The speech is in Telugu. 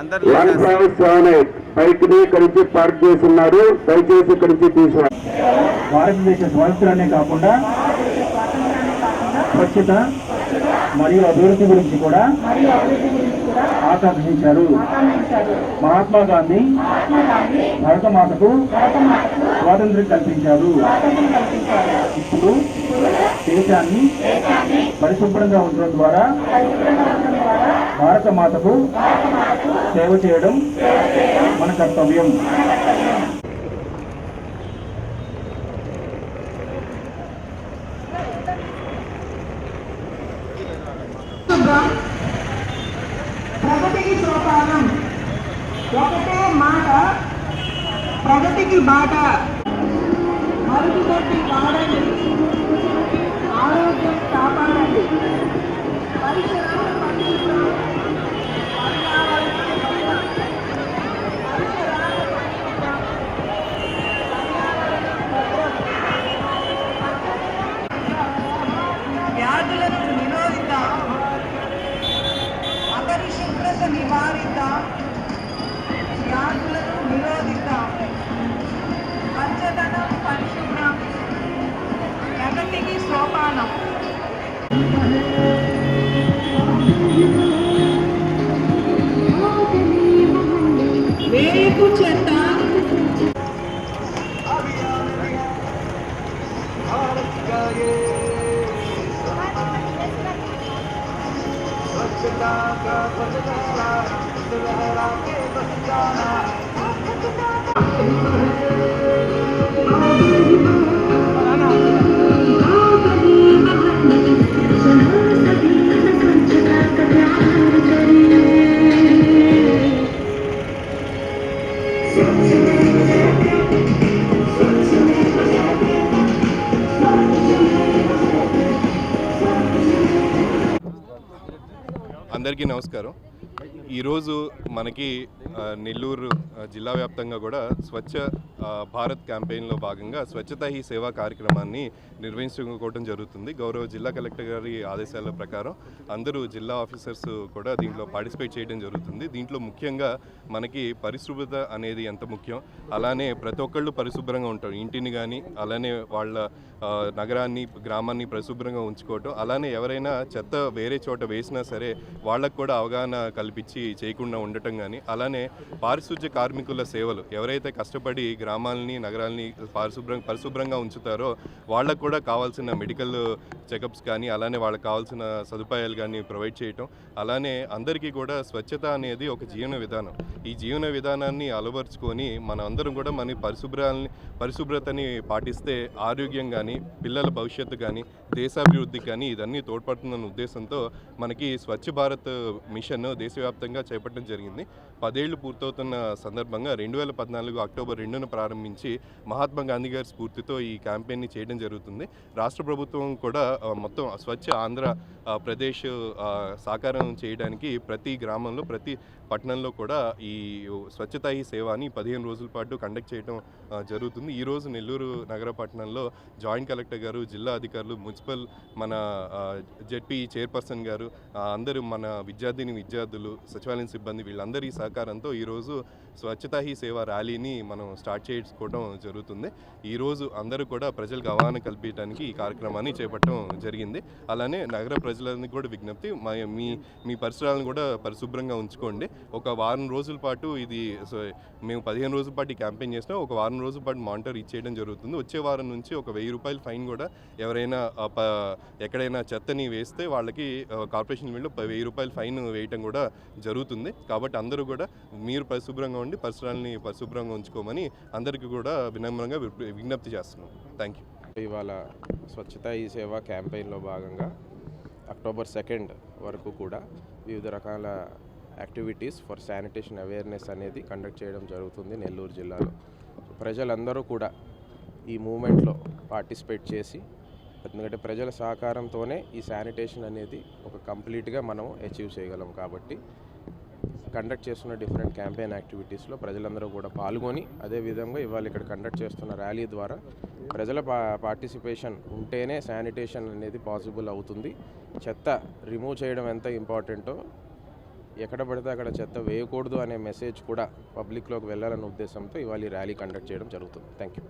అందరూ వన్ ఫైవ్ సెవెన్ ఎయిట్ బైక్ని ఇక్కడి నుంచి పార్క్ చేసి ఉన్నారు దయచేసి ఇక్కడి నుంచి తీసుకురా. భారతదేశ స్వాతంత్రాన్ని కాకుండా స్వచ్ఛత మరియు అభివృద్ధి గురించి కూడా ఆకాంక్షించారు. మహాత్మా గాంధీ భారతమాతకు స్వాతంత్రం కల్పించారు. ఇప్పుడు దేశాన్ని పరిశుభ్రంగా ఉంచడం ద్వారా భారత మాతకు సేవ చేయడం మన కర్తవ్యం. ప్రగతికి సోపానం. ఒకటే మాట ప్రగతికి బాట. మరుగుదొడ్డి వాడండి ఆరోగ్యం కాపాడండి. जाना అందరికీ నమస్కారం ఈరోజు మనకి నెల్లూరు జిల్లా వ్యాప్తంగా కూడా స్వచ్ఛ భారత్ క్యాంపెయిన్లో భాగంగా స్వచ్ఛత హీ సేవా కార్యక్రమాన్ని నిర్వహించుకోవడం జరుగుతుంది. గౌరవ జిల్లా కలెక్టర్ గారి ఆదేశాల ప్రకారం అందరూ జిల్లా ఆఫీసర్స్ కూడా దీంట్లో పార్టిసిపేట్ చేయడం జరుగుతుంది. దీంట్లో ముఖ్యంగా మనకి పరిశుభ్రత అనేది ఎంత ముఖ్యం అలానే ప్రతి ఒక్కళ్ళు పరిశుభ్రంగా ఉంటారు. ఇంటిని కానీ అలానే వాళ్ళ నగరాన్ని గ్రామాన్ని పరిశుభ్రంగా ఉంచుకోవటం అలానే ఎవరైనా చెత్త వేరే చోట వేసినా సరే వాళ్ళకు కూడా అవగాహన కల్పించి చేయకుండా ఉండటం కానీ అలానే పారిశుధ్య కార్మికుల సేవలు ఎవరైతే కష్టపడి గ్రామాలని నగరాలని పారిశుభ్రం పరిశుభ్రంగా ఉంచుతారో వాళ్ళకు కూడా కావాల్సిన మెడికల్ చెకప్స్ కానీ అలానే వాళ్ళకి కావాల్సిన సదుపాయాలు కానీ ప్రొవైడ్ చేయటం అలానే అందరికీ కూడా స్వచ్ఛత అనేది ఒక జీవన విధానం. ఈ జీవన విధానాన్ని అలవరుచుకొని మన అందరం కూడా మన పరిశుభ్రాలని పరిశుభ్రతని పాటిస్తే ఆరోగ్యం కానీ పిల్లల భవిష్యత్తు కానీ దేశాభివృద్ధి కానీ ఇదన్నీ తోడ్పడుతుందన్న ఉద్దేశంతో మనకి స్వచ్ఛ భారత్ మిషన్ దేశవ్యాప్తంగా చేపట్టడం జరిగింది. పదేళ్ళు పూర్తవుతున్న సందర్భంగా రెండు వేల పద్నాలుగు అక్టోబర్ రెండున ప్రారంభించి మహాత్మా గాంధీ గారి స్ఫూర్తితో ఈ క్యాంపెయిన్ని చేయడం జరుగుతుంది. రాష్ట్ర ప్రభుత్వం కూడా మొత్తం స్వచ్ఛ ఆంధ్ర ప్రదేశ్ సాకారం చేయడానికి ప్రతి గ్రామంలో ప్రతి పట్టణంలో కూడా ఈ స్వచ్ఛత ఈ సేవాని పదిహేను రోజుల పాటు కండక్ట్ చేయడం జరుగుతుంది. ఈరోజు నెల్లూరు నగర పట్టణంలో జాయింట్ కలెక్టర్ గారు జిల్లా అధికారులు మున్సిపల్ మన జెడ్పీ చైర్పర్సన్ గారు అందరూ మన విద్యార్థిని విద్యార్థులు సచివాలయం సిబ్బంది వీళ్ళందరి సహకారంతో ఈరోజు స్వచ్ఛతా హీ సేవ ర్యాలీని మనం స్టార్ట్ చేసుకోవడం జరుగుతుంది. ఈరోజు అందరూ కూడా ప్రజలకు అవగాహన కల్పించడానికి ఈ కార్యక్రమాన్ని చేపట్టడం జరిగింది. అలానే నగర ప్రజలని కూడా విజ్ఞప్తి మీ మీ పరిసరాలను కూడా పరిశుభ్రంగా ఉంచుకోండి. ఒక వారం రోజుల పాటు ఇది సో మేము పదిహేను రోజుల పాటు క్యాంపెయిన్ చేసినా. ఒక వారం రోజుల పాటు మానిటర్ ఇచ్చేయడం జరుగుతుంది. వచ్చే వారం నుంచి ఒక వెయ్యి రూపాయల ఫైన్ కూడా ఎవరైనా ప- ఎక్కడైనా చెత్తని వేస్తే వాళ్ళకి కార్పొరేషన్ వీళ్ళు వెయ్యి రూపాయల ఫైన్ వేయటం కూడా జరుగుతుంది. కాబట్టి అందరూ కూడా మీరు పరిశుభ్రంగా ఉండి పరిసరాలని పరిశుభ్రంగా ఉంచుకోమని అందరికీ కూడా వినమ్రంగా విజ్ఞప్తి చేస్తున్నాం. థ్యాంక్ యూ ఇవాళ స్వచ్ఛత ఈ సేవ క్యాంపెయిన్లో భాగంగా అక్టోబర్ సెకండ్ వరకు కూడా వివిధ రకాల యాక్టివిటీస్ ఫర్ శానిటేషన్ అవేర్నెస్ అనేది కండక్ట్ చేయడం జరుగుతుంది నెల్లూరు జిల్లాలో. ప్రజలందరూ కూడా ఈ మూమెంట్లో పార్టిసిపేట్ చేసి ఎందుకంటే ప్రజల సహకారంతోనే ఈ శానిటేషన్ అనేది ఒక కంప్లీట్గా మనం అచీవ్ చేయగలం కాబట్టి కండక్ట్ చేస్తున్న డిఫరెంట్ క్యాంపెయిన్ యాక్టివిటీస్లో ప్రజలందరూ కూడా పాల్గొని అదేవిధంగా ఇవాళ ఇక్కడ కండక్ట్ చేస్తున్న ర్యాలీ ద్వారా ప్రజల పా పార్టిసిపేషన్ ఉంటేనే శానిటేషన్ అనేది పాసిబుల్ అవుతుంది. చెత్త రిమూవ్ చేయడం ఎంత ఇంపార్టెంటో ఎక్కడ పడితే అక్కడ చెత్త వేయకూడదు అనే మెసేజ్ కూడా పబ్లిక్లోకి వెళ్ళాలనే ఉద్దేశంతో ఇవాళ ఈ ర్యాలీ కండక్ట్ చేయడం జరుగుతుంది. Thank you